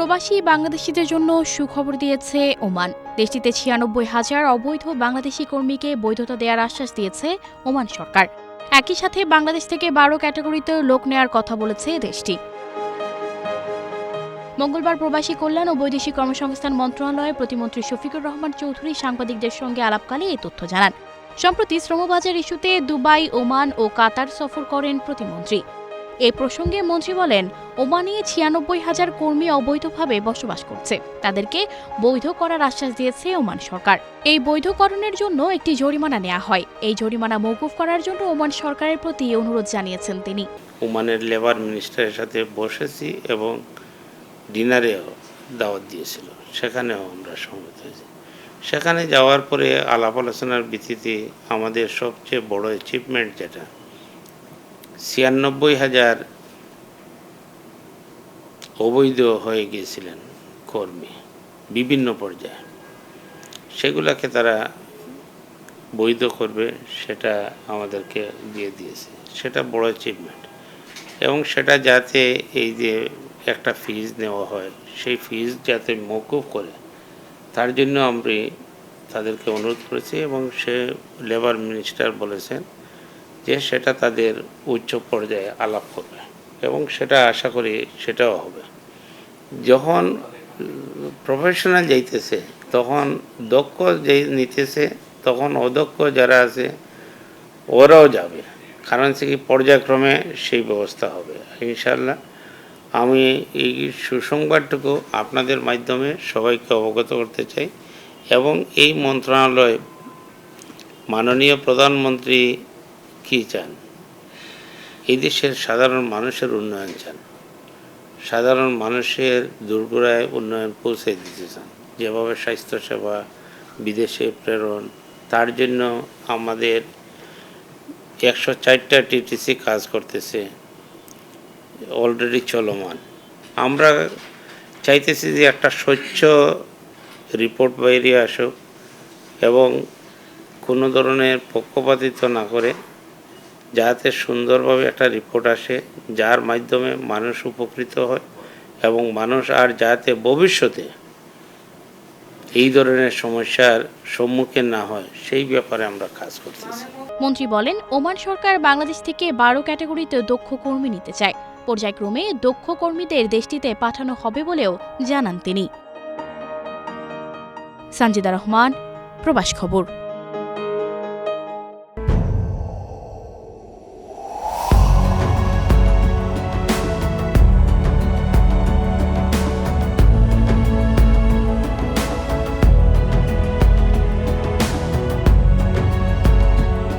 প্রবাসী বাংলাদেশিদের জন্য সুখবর দিয়েছে ওমান। দেশটিতে ছিয়ানব্বই হাজার অবৈধ বাংলাদেশি কর্মীকে বৈধতা দেওয়ার আশ্বাস দিয়েছে ওমান সরকার। একই সাথে বাংলাদেশ থেকে বারো ক্যাটাগরিতে লোক নেয়ার কথা বলেছে দেশটি। মঙ্গলবার প্রবাসী কল্যাণ ও বৈদেশিক কর্মসংস্থান মন্ত্রণালয়ের প্রতিমন্ত্রী শফিকুর রহমান চৌধুরী সাংবাদিকদের সঙ্গে আলাপকালে এই তথ্য জানান। সম্প্রতি শ্রমবাজার ইস্যুতে দুবাই, ওমান ও কাতার সফর করেন প্রতিমন্ত্রী। এ প্রসঙ্গে মন্ত্রী বলেন, ওমানে ছিয়ানব্বই হাজার কর্মী অবৈধভাবে বসবাস করছে। তাদেরকে বৈধ করার আশ্বাস দিয়েছে ওমান সরকার। এই বৈধকরণের জন্য একটি জরিমানা নেওয়া হয়। এই জরিমানা মৌকুফ করার জন্য ওমান সরকারের প্রতি অনুরোধ জানিয়েছেন তিনি। ওমানের লেবার মিনিস্টারের সাথে বসেছি এবং ডিনারেও দাওয়াত দিয়েছিল। সেখানেও আমরা সম্মত হয়েছি। সেখানে যাওয়ার পরে আলাপ আলোচনার ভিত্তিতে আমাদের সবচেয়ে বড় অ্যাচিভমেন্ট যেটা ছিয়ানব্বই হাজার অবৈধ হয়ে গিয়েছিলেন কর্মী বিভিন্ন পর্যায়ে। সেগুলোকে তারা বৈধ করবে, সেটা আমাদেরকে দিয়ে দিয়েছে। সেটা বড় অ্যাচিভমেন্ট এবং সেটা যাতে এই যে একটা ফিজ নেওয়া হয়, সেই ফিজ যাতে মকুব করে, তার জন্য আমি তাদেরকে অনুরোধ করেছি এবং সে লেবার মিনিস্টার বলেছেন যে সেটা তাদের উচ্চ পর্যায়ে আলাপ করবে এবং সেটা আশা করি সেটাও হবে। যখন প্রফেশনাল যাইতেছে, তখন দক্ষ যে নিতেছে, তখন অদক্ষ যারা আছে, ওরাও যাবে। কারণ সে কি, পর্যায়ক্রমে সেই ব্যবস্থা হবে। ইনশাল্লাহ আমি এই সুসংবাদটুকু আপনাদের মাধ্যমে সবাইকে অবগত করতে চাই এবং এই মন্ত্রণালয় মাননীয় প্রধানমন্ত্রী কী চান। এই দেশের সাধারণ মানুষের উন্নয়ন চান। সাধারণ মানুষের দুর্গরায় উন্নয়ন পৌঁছে দিতে চান। যেভাবে স্বাস্থ্যসেবা, বিদেশে প্রেরণ, তার জন্য আমাদের একশো চারটা টিটিসি কাজ করতেছে। অলরেডি চলমান। আমরা চাইতেছি যে একটা স্বচ্ছ রিপোর্ট বাইরে আসুক এবং কোনো ধরনের পক্ষপাতিত্ব না করে যাতে সুন্দরভাবে একটা রিপোর্ট আসে, যার মাধ্যমে মানুষ উপকৃত হয় এবং মানুষ আর যাতে ভবিষ্যতে এই ধরনের সমস্যার সম্মুখীন না হয়, সেই ব্যাপারে আমরা কাজ করতেছি। মন্ত্রী বলেন, ওমান সরকার বাংলাদেশ থেকে বারো ক্যাটাগরিতে দক্ষ কর্মী নিতে চায়। পর্যায়ক্রমে দক্ষ কর্মীদের দেশটিতে পাঠানো হবে বলেও জানান তিনি। সঞ্জিদা রহমান, প্রবাস খবর।